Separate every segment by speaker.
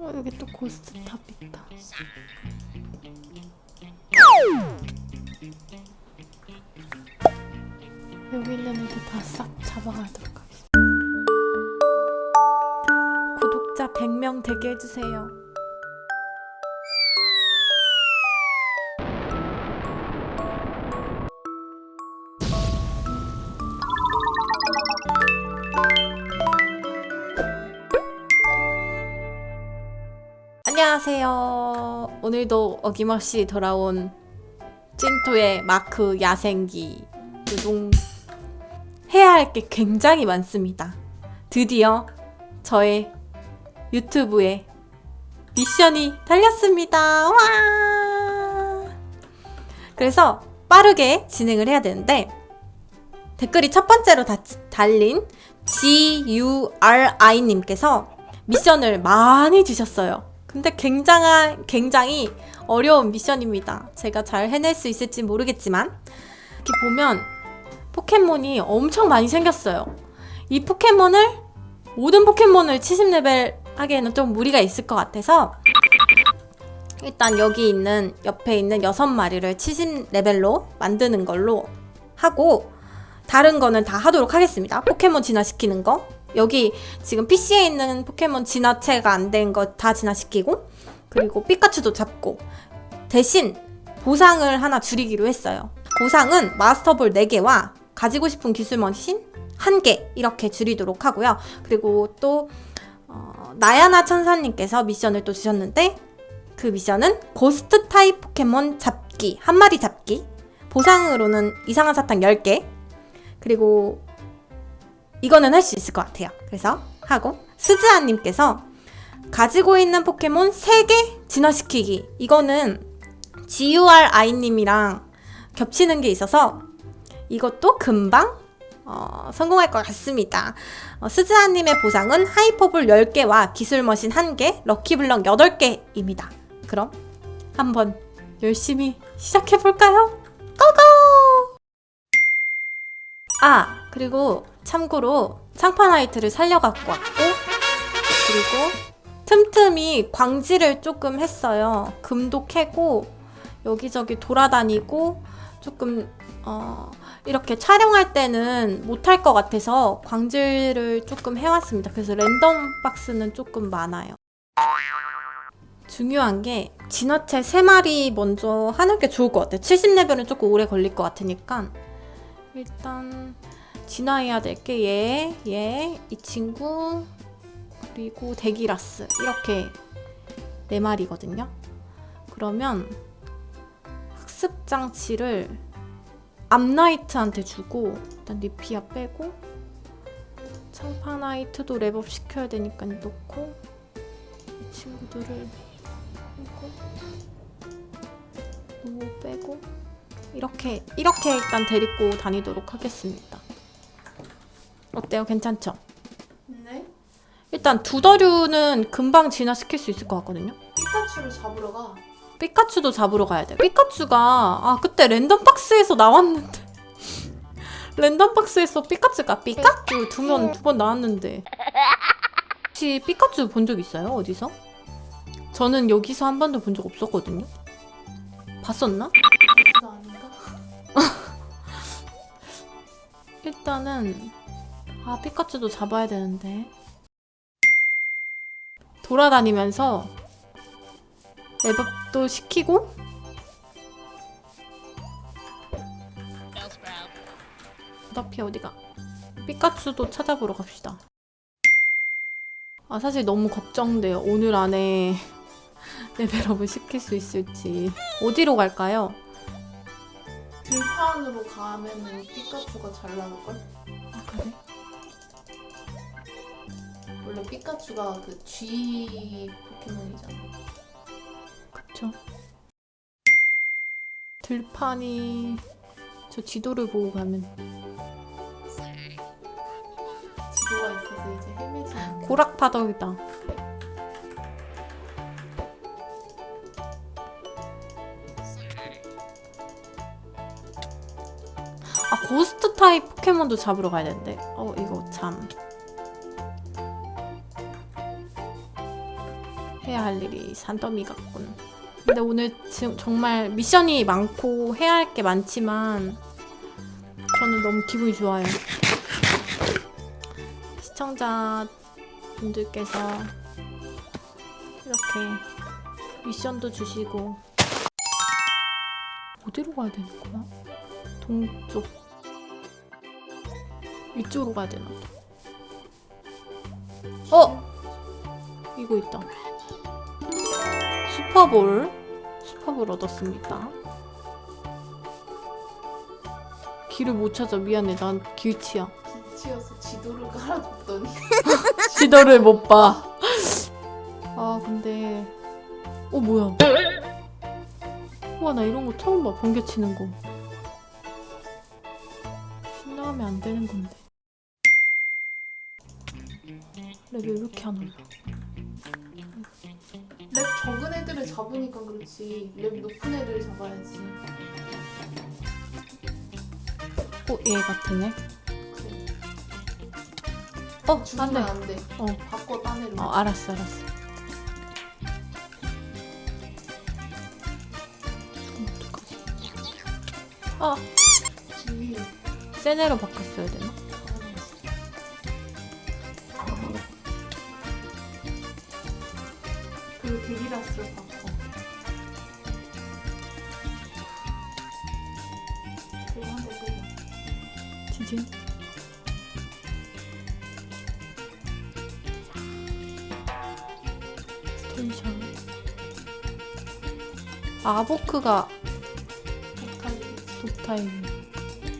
Speaker 1: 어, 여기 또 고스트 탑 있다. 여기 있는 애들 다싹 잡아가도록 하겠습니다. 구독자 100명 되게 해주세요. 안녕하세요. 오늘도 어김없이 돌아온 찐토의 마크 야생기 두둥 해야 할 게 굉장히 많습니다. 드디어 저의 유튜브에 미션이 달렸습니다. 와! 그래서 빠르게 진행을 해야 되는데 댓글이 첫 번째로 다, 달린 GURI님께서 미션을 많이 주셨어요. 근데 굉장한, 굉장히 어려운 미션입니다. 제가 잘 해낼 수 있을지 모르겠지만, 이렇게 보면 포켓몬이 엄청 많이 생겼어요. 이 포켓몬을, 모든 포켓몬을 70레벨 하기에는 좀 무리가 있을 것 같아서, 일단 여기 있는, 옆에 있는 6마리를 70레벨로 만드는 걸로 하고, 다른 거는 다 하도록 하겠습니다. 포켓몬 진화시키는 거. 여기 지금 PC에 있는 포켓몬 진화체가 안 된 거 다 진화시키고 그리고 피카츄도 잡고 대신 보상을 하나 줄이기로 했어요. 보상은 마스터볼 4개와 가지고 싶은 기술 머신 1개 이렇게 줄이도록 하고요. 그리고 또 어, 나야나 천사님께서 미션을 또 주셨는데 그 미션은 고스트 타입 포켓몬 잡기 한 마리 잡기 보상으로는 이상한 사탕 10개 그리고 이거는 할 수 있을 것 같아요. 그래서 하고 스즈아님께서 가지고 있는 포켓몬 3개 진화시키기. 이거는 GURI님이랑 겹치는 게 있어서 이것도 금방 어, 성공할 것 같습니다. 어, 스즈아님의 보상은 하이퍼볼 10개와 기술머신 1개, 럭키블럭 8개입니다. 그럼 한번 열심히 시작해볼까요? 고고! 아, 그리고 참고로 창파나이트를 살려갖고 왔고, 그리고 틈틈이 광지를 조금 했어요. 금도 캐고, 여기저기 돌아다니고, 조금, 어, 이렇게 촬영할 때는 못할 것 같아서 광질을 조금 해왔습니다. 그래서 랜덤 박스는 조금 많아요. 중요한 게 진화체 3마리 먼저 하는 게 좋을 것 같아요. 70레벨은 조금 오래 걸릴 것 같으니까 일단 진화해야 될 게 얘, 얘, 이 친구 그리고 데기라스 이렇게 네 마리거든요. 그러면 학습 장치를 암나이트한테 주고 일단 리피아 빼고 창파나이트도 랩업 시켜야 되니까 넣고 이 친구들을 빼고 뭐 빼고 이렇게 이렇게 일단 데리고 다니도록 하겠습니다. 어때요? 괜찮죠?
Speaker 2: 네?
Speaker 1: 일단 두더류는 금방 진화시킬 수 있을 것 같거든요.
Speaker 2: 피카츄를 잡으러 가.
Speaker 1: 피카츄도 잡으러 가야 돼요. 피카츄가 아 그때 랜덤 박스에서 나왔는데 랜덤 박스에서 피카츄가 피카츄 두번 두 번 나왔는데 혹시 피카츄 본 적 있어요? 어디서? 저는 여기서 한 번도 본 적 없었거든요. 봤었나? 일단은 아 피카츄도 잡아야 되는데 돌아다니면서 랩업도 시키고 나피 어디가 피카츄도 찾아보러 갑시다 아 사실 너무 걱정돼요 오늘 안에 레벨업을 시킬 수 있을지 어디로 갈까요?
Speaker 2: 들판으로 가면은 피카츄가 잘 나올걸?
Speaker 1: 아 그래?
Speaker 2: 원래 피카츄가 그 G 포켓몬이잖아.
Speaker 1: 그쵸. 들판이 저 지도를 보고 가면
Speaker 2: 지도가 있어서 이제 헤매지 거.
Speaker 1: 고락파덕이다. 아 고스트 타입 포켓몬도 잡으러 가야 되는데. 어 해야 할 일이 산더미 같군. 근데 오늘 지금 정말 미션이 많고 해야 할 게 많지만 저는 너무 기분이 좋아요. 시청자 분들께서 이렇게 미션도 주시고 어디로 가야 되는 거야? 동쪽 이쪽으로 가야 되나? 어! 이거 있다. 슈퍼볼. 슈퍼볼 얻었습니다. 길을 못 찾아. 미안해. 난 길치야.
Speaker 2: 길치여서 지도를 깔아줬더니
Speaker 1: 지도를 못 봐. 아, 근데. 어, 뭐야. 우와, 나 이런 거 처음 봐. 번개 치는 거. 신나하면 안 되는 건데. 레벨 왜 이렇게 안 올라?
Speaker 2: 랩 적은 애들을 잡으니까 그렇지 랩 높은 애들을 잡아야지
Speaker 1: 어, 얘 같으네.
Speaker 2: 그래
Speaker 1: 어, 안
Speaker 2: 죽으면
Speaker 1: 돼.
Speaker 2: 안돼
Speaker 1: 어,
Speaker 2: 바꿔 딴 애로
Speaker 1: 어, 알았어, 알았어. 어떡하지? 아,
Speaker 2: 지휘
Speaker 1: 센 애로 바꿨어야 되나?
Speaker 2: 데기라스를 바꿔 그리고 한번 더
Speaker 1: 지진. 스테이션. 아보크가
Speaker 2: 독탈리겠지
Speaker 1: 독타임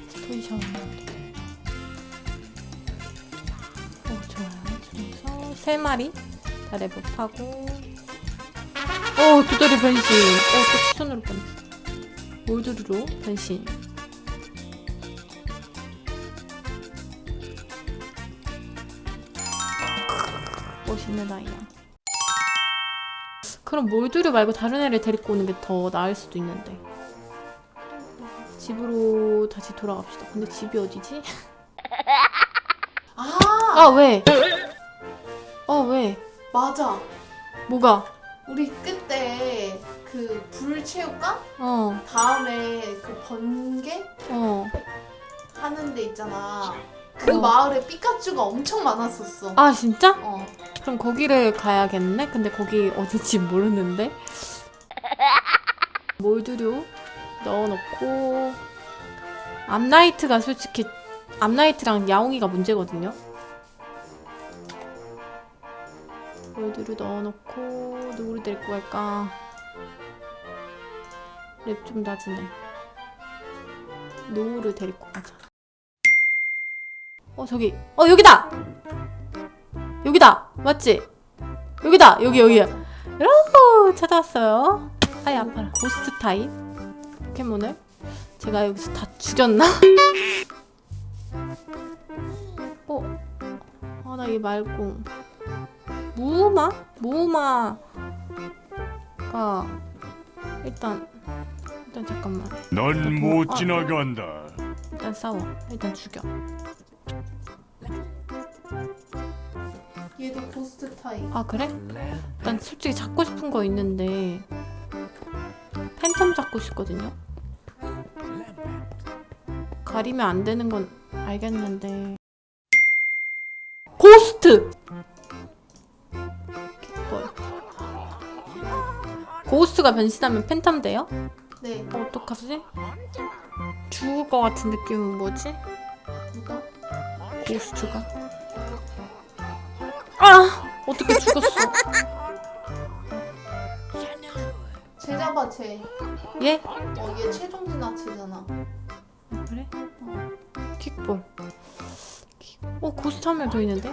Speaker 1: 스테이션. 어 좋아요. 그래서 세 마리 다 레벨하고. 어 두더리 변신. 어 또 추천으로 변신. 몰드르로 변신. 멋있는 아이야. 그럼 몰드르 말고 다른 애를 데리고 오는 게 더 나을 수도 있는데. 집으로 다시 돌아갑시다. 근데 집이 어디지?
Speaker 2: 아
Speaker 1: 아 왜? 아 왜?
Speaker 2: 맞아
Speaker 1: 뭐가?
Speaker 2: 우리 그때 그 불 체육관
Speaker 1: 어,
Speaker 2: 다음에 그 번개
Speaker 1: 어.
Speaker 2: 하는 데 있잖아. 그
Speaker 1: 어.
Speaker 2: 마을에 피카츄가 엄청 많았었어.
Speaker 1: 아 진짜?
Speaker 2: 어.
Speaker 1: 그럼 거기를 가야겠네? 근데 거기 어딘지 모르는데. 몰드류 넣어놓고 암나이트가 솔직히 암나이트랑 야옹이가 문제거든요. 몰드류 넣어놓고 누구를 데리고 갈까? 랩 좀 낮으네. 노우를 데리고 가자. 어 저기. 어 여기다! 여기다! 맞지? 여기다! 여기 여기야 오 찾아왔어요. 아이 아파라 고스트 타입 포켓몬을 제가 여기서 다 죽였나? 어 아나 얘 말고 무마 무마가 일단 일단 잠깐만
Speaker 3: 넌못 지나간다.
Speaker 1: 일단 싸워 일단 죽여
Speaker 2: 얘도 고스트 타입.
Speaker 1: 아 그래? 난 솔직히 잡고 싶은 거 있는데 팬텀 잡고 싶거든요. 가리면 안 되는 건 알겠는데 고스트! 고스트가 변신하면 팬텀 돼요?
Speaker 2: 네.
Speaker 1: 어, 어떡하지? 죽을 것 같은 느낌은 뭐지?
Speaker 2: 누가?
Speaker 1: 고스트가 아! 어떻게 죽었어?
Speaker 2: 쟤 잡아 쟤.
Speaker 1: 얘?
Speaker 2: 어, 얘 최종 진화체잖아.
Speaker 1: 아, 그래? 어. 킥볼. 킥- 어, 고스트 한 명 더 있는데?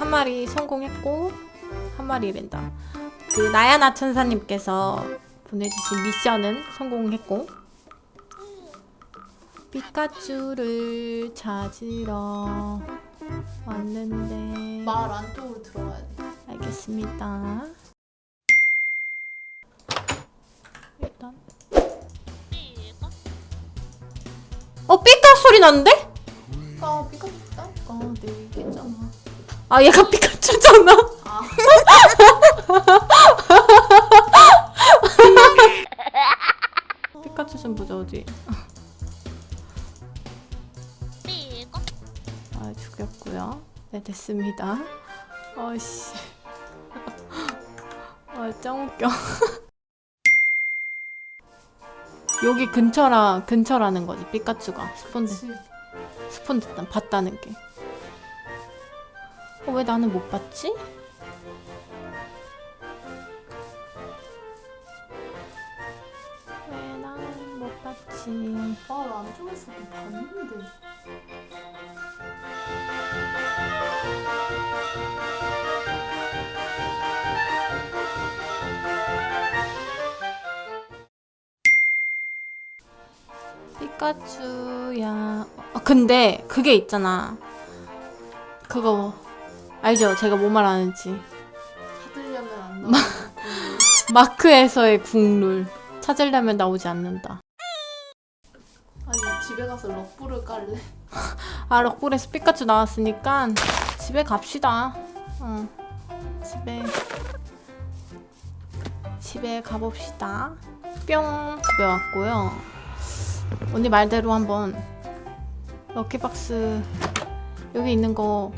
Speaker 1: 한 마리 성공했고 한 마리 랜다. 그 나야나 천사님께서 보내주신 미션은 성공했고 피카츄를 찾으러 왔는데
Speaker 2: 마을 안쪽으로 들어가야 돼.
Speaker 1: 알겠습니다. 일단 어 삐까 소리 나는데?
Speaker 2: 아 피카츄 내가 얘기했잖아.
Speaker 1: 아 얘가 피카츄잖아.
Speaker 2: 아
Speaker 1: 피카츄 좀 보자 어디. 아 죽였고요. 네 됐습니다. 어씨. 아짱 웃겨. 여기 근처라 근처라는 거지 피카츄가 스폰
Speaker 2: 그치.
Speaker 1: 스폰 봤다는 게. 어, 왜 나는 못 봤지? 왜 나는 못 봤지?
Speaker 2: 마을 안쪽에서도 봤는데.
Speaker 1: 피카츄야. 아, 근데 그게 있잖아. 그거 알죠? 제가 뭐 말하는지.
Speaker 2: 찾으려면 안 나오고.
Speaker 1: 마크에서의 국룰. 찾으려면 나오지 않는다.
Speaker 2: 아니 집에 가서 럭부를 깔래.
Speaker 1: 아, 럭볼에서 피카츄 나왔으니까 집에 갑시다. 어. 집에 집에 가봅시다. 뿅 집에 왔고요. 언니 말대로 한번 럭키박스 여기 있는 거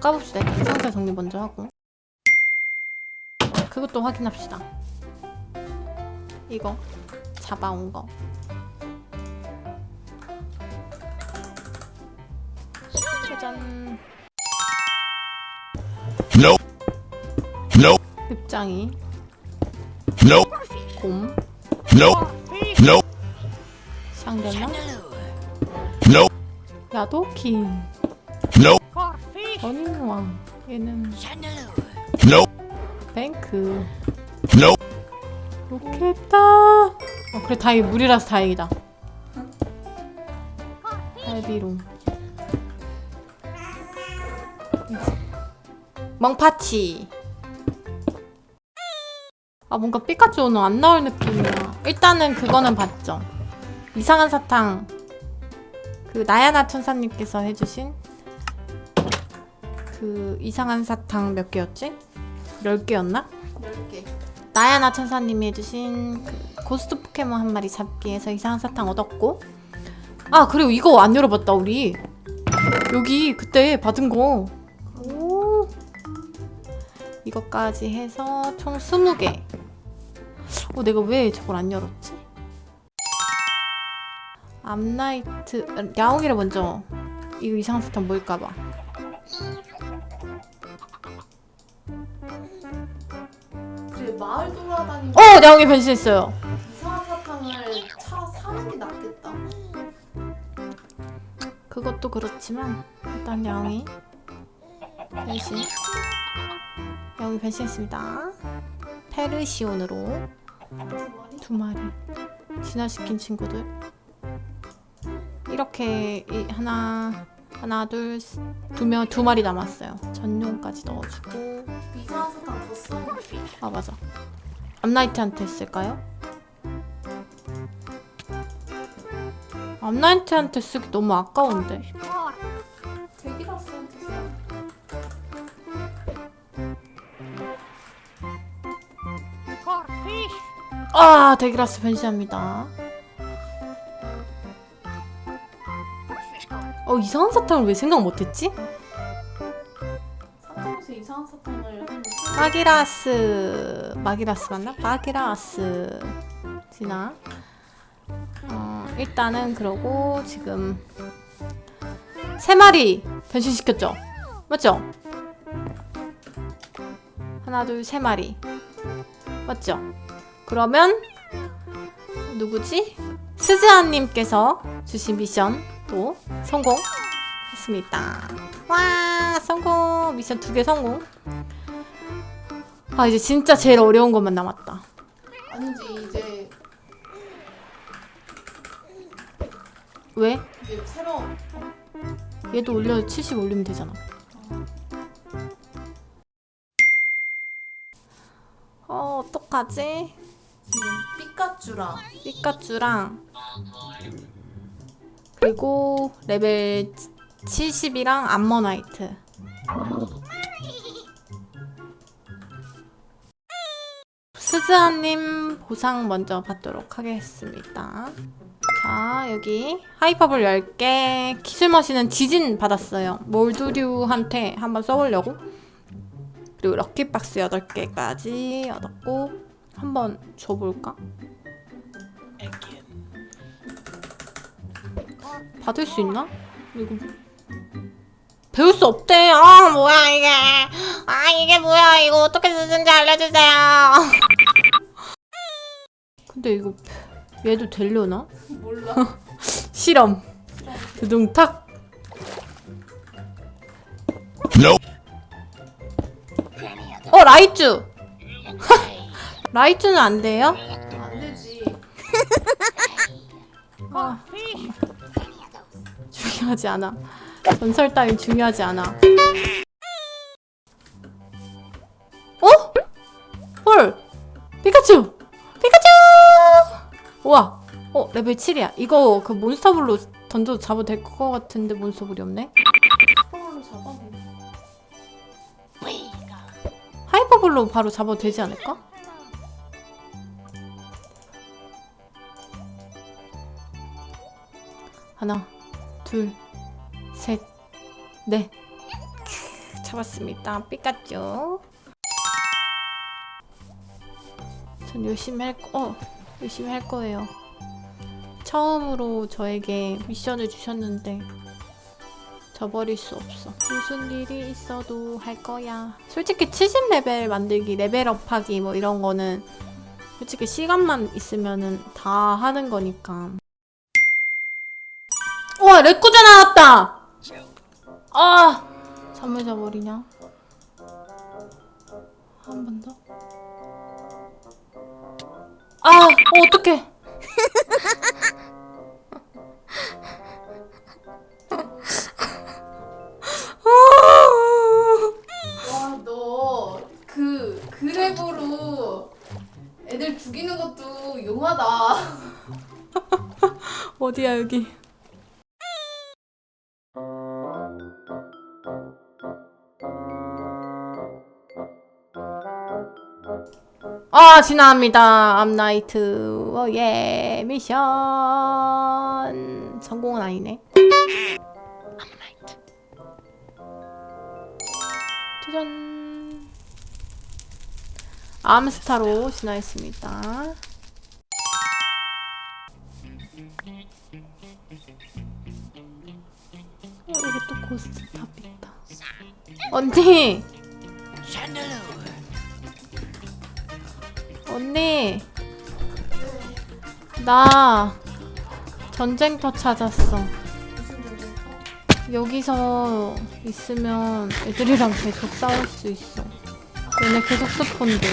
Speaker 1: 까봅시다. 일단 상자 정리 먼저 하고 그것도 확인합시다. 이거 잡아온 거. 짜잔.
Speaker 3: Nope. Nope.
Speaker 1: 늑장이
Speaker 3: Nope.
Speaker 1: 곰
Speaker 3: Nope. Nope.
Speaker 1: 샹델라
Speaker 3: Nope.
Speaker 1: 야도키
Speaker 3: Nope.
Speaker 1: 버닝왕. 얘는
Speaker 3: Nope.
Speaker 1: 뱅크.
Speaker 3: Nope.
Speaker 1: 로켓다. 어 그래 다행히 물이라서 다행이다. 갈비롱 멍파치 아 뭔가 피카츄 오늘 안 나올 느낌이야. 일단은 그거는 봤죠. 이상한 사탕. 그 나야나 천사님께서 해주신 그 이상한 사탕 몇 개였지? 10개였나?
Speaker 2: 10개.
Speaker 1: 나야나 천사님이 해주신 그 고스트 포켓몬 한 마리 잡기 해서 이상한 사탕 얻었고 아 그리고 이거 안 열어봤다 우리 여기 그때 받은 거 오. 이것까지 해서 총 20개 어 내가 왜 저걸 안 열었지? 암나이트 야옹이를 먼저 이거 이상한 사탕 뭘까봐
Speaker 2: 마을 돌아다니면
Speaker 1: 어 야옹이 변신했어요
Speaker 2: 이상한 사탕을 차 사는 게 낫겠다.
Speaker 1: 그것도 그렇지만 일단 양이 변신 양이 변신했습니다 페르시온으로
Speaker 2: 두 마리?
Speaker 1: 두 마리 진화시킨 친구들 이렇게 이 하나 하나 둘두명 두 마리 남았어요 전용까지 넣어주고. 아 맞아 암나이트한테 쓸까요? 암나이트한테 쓰기 너무 아까운데. 아 데기라스 변신합니다. 어 이상한 사탕을 왜 생각 못했지?
Speaker 2: 써.
Speaker 1: 마기라스 맞나? 마기라스 지나 어 일단은 그러고 지금 세 마리 변신시켰죠? 맞죠? 하나 둘 세 마리 맞죠? 그러면 누구지? 스즈아님께서 주신 미션 또 성공했습니다. 와 성공 미션 두 개 성공. 아 이제 진짜 제일 어려운 것만 남았다.
Speaker 2: 아니지 이제
Speaker 1: 왜?
Speaker 2: 이게 새로운
Speaker 1: 얘도 올려 70 올리면 되잖아. 어 어떡하지?
Speaker 2: 지금 피카츄랑
Speaker 1: 피카츄랑 그리고 레벨 70이랑 암머나이트 스즈아님 보상 먼저 받도록 하겠습니다 자 여기 하이퍼블 10개 기술머신은 지진 받았어요 몰두류한테 한번 써보려고 그리고 럭키박스 8개까지 얻었고 한번 줘볼까? 받을 수 있나? 이거 배울 수 없대. 아 뭐야 이게? 아 이게 뭐야? 이거 어떻게 쓰는지 알려주세요. 근데 이거 얘도 되려나?
Speaker 2: 몰라.
Speaker 1: 실험. 두둥탁. 어 라이쭈. 라이쭈는 안 돼요?
Speaker 2: 안 되지.
Speaker 1: 아. 중요하지 않아. 전설 따윈 중요하지 않아. 레벨 7이야. 이거 그 몬스터볼로 던져도 잡아도 될 것 같은데 몬스터볼이 없네? 하이퍼볼로 바로 잡아도 되지 않을까? 하나, 둘, 셋, 넷. 큐, 잡았습니다. 삐까쭈. 전 열심히 할 거, 어, 열심히 할 거예요. 처음으로 저에게 미션을 주셨는데 저버릴 수 없어. 무슨 일이 있어도 할 거야. 솔직히 70레벨 만들기, 레벨업하기 뭐 이런 거는 솔직히 시간만 있으면은 다 하는 거니까. 우와, 레꾸자 나왔다! 아! 잠을 자버리냐? 한 번 더? 아! 어, 어떡해!
Speaker 2: 그 그랩으로 애들 죽이는 것도 용하다.
Speaker 1: 어디야, 여기? 아, 지나갑니다. 암나이트. 어, 예. 미션. 성공은 아니네. 짜잔. 암스타로 진화했습니다. 어, 여기 또 고스트 탑 있다. 언니! 언니! 나 전쟁터 찾았어. 여기서 있으면 애들이랑 계속 싸울 수 있어. 얘네 계속 스폰데.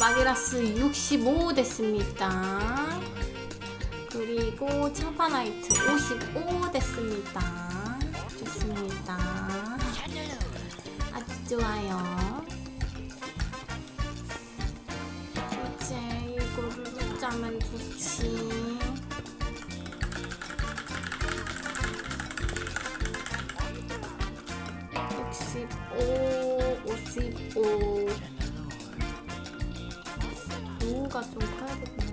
Speaker 1: 마기라스 65 됐습니다. 그리고 창파나이트 55 됐습니다. 좋습니다. 아주 좋아요. 이제 이거를 먹자면 좋지. 육십오, 오십오. 노후가 좀 커야겠는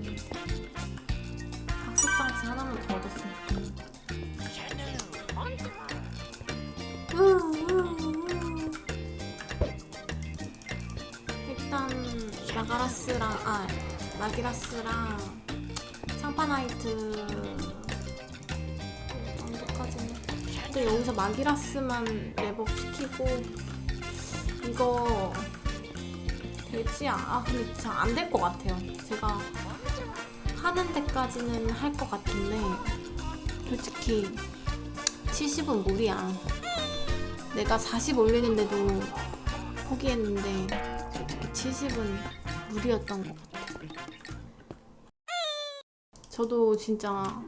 Speaker 1: 데. 박수장치 하나만 더 얻었으면. 우우우. 일단 마가라스랑 아 마기라스랑 창파나이트 정도까지는 근데 여기서 마기라스만 랩업 시키고 이거 되지 않... 아 근데 진짜 안될 것 같아요. 제가 하는 데까지는 할 것 같은데 솔직히 70은 무리야. 내가 40 올리는데도 포기했는데 솔직히 70은 무리였던 것 같아. 저도 진짜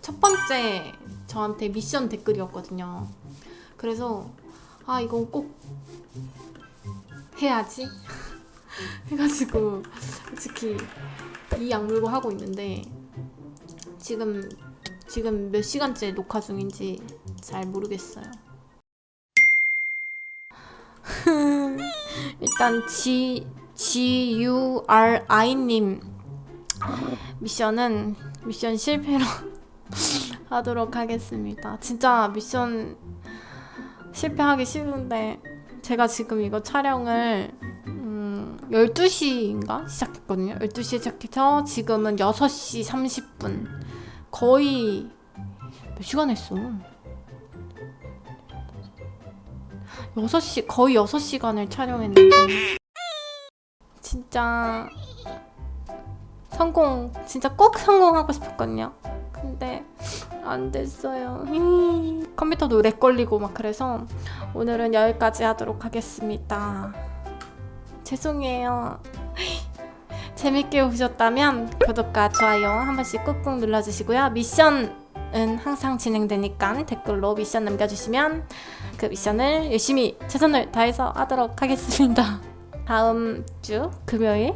Speaker 1: 첫 번째 저한테 미션 댓글이었거든요. 그래서 아 이건 꼭 해야지 해가지고 솔직히 이 약물고 하고 있는데 지금 지금 몇 시간째 녹화 중인지 잘 모르겠어요. 일단 G G U R I님 미션은 미션 실패로 하도록 하겠습니다. 진짜 미션 실패하기 싫은데 제가 지금 이거 촬영을 음, 12시인가 시작했거든요. 12시에 시작해서 지금은 6시 30분. 거의 몇 시간 했어? 6시 거의 6시간을 촬영했는데 진짜 성공 진짜 꼭 성공하고 싶었거든요. 근데 안 됐어요. 컴퓨터도 렉 걸리고 막 그래서 오늘은 여기까지 하도록 하겠습니다. 죄송해요. 재밌게 보셨다면 구독과 좋아요 한 번씩 꾹꾹 눌러주시고요. 미션은 항상 진행되니까 댓글로 미션 남겨주시면 그 미션을 열심히 최선을 다해서 하도록 하겠습니다. 다음 주 금요일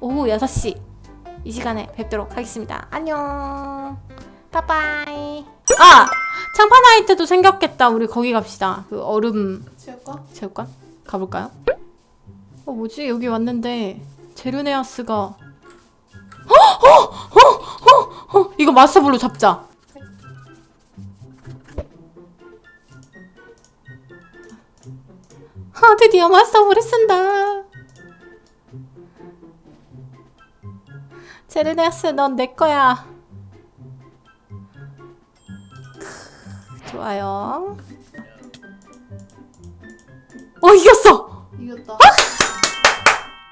Speaker 1: 오후 6시 이 시간에 뵙도록 하겠습니다. 안녕. 빠빠이. 아! 창파 나이트도 생겼겠다. 우리 거기 갑시다. 그 얼음
Speaker 2: 체육관?
Speaker 1: 체육관? 가볼까요? 어 뭐지? 여기 왔는데 제르네아스가 어! 어! 어! 어! 어! 이거 마스터볼로 잡자. 아 드디어 마스터볼을 쓴다. 제르네아스 넌 내 거야. 크, 좋아요. 어 이겼어.
Speaker 2: 이겼다.